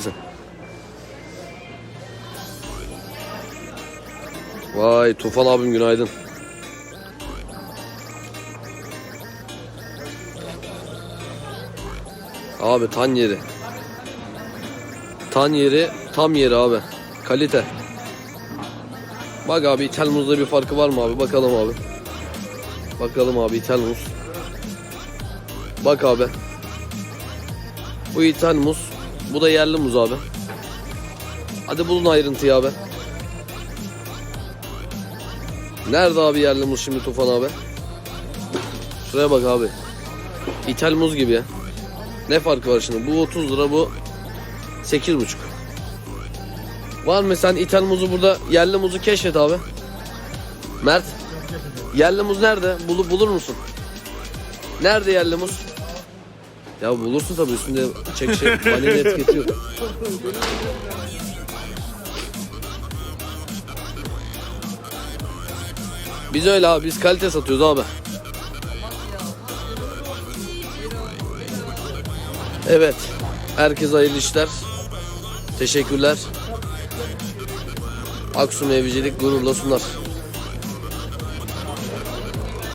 sen. Vay Tufan abim günaydın. Abi tan yeri. Tan yeri tam yeri abi. Kalite. Bak abi İthal bir farkı var mı abi? Bakalım abi. Bakalım abi İthal. Bak abi. Bu İthal muz. Bu da yerli muz abi. Hadi bulun ayrıntıyı abi. Nerede abi yerli muz şimdi Tufan abi? Şuraya bak abi. İthal muz gibi ya. Ne farkı var şimdi? Bu 30 lira bu 8,5. Var mı sen İthal muzu burada yerli muzu keşfet abi. Mert. Yerli muz nerede? Bulu, bulur musun? Nerede yerli muz? Ya bulursun tabii üstünde çek şey vanilya etiketi yok. Biz öyle abi biz kalite satıyoruz abi. Evet. Herkese hayırlı işler. Teşekkürler. Aksu Meyvecilik gururla sunar.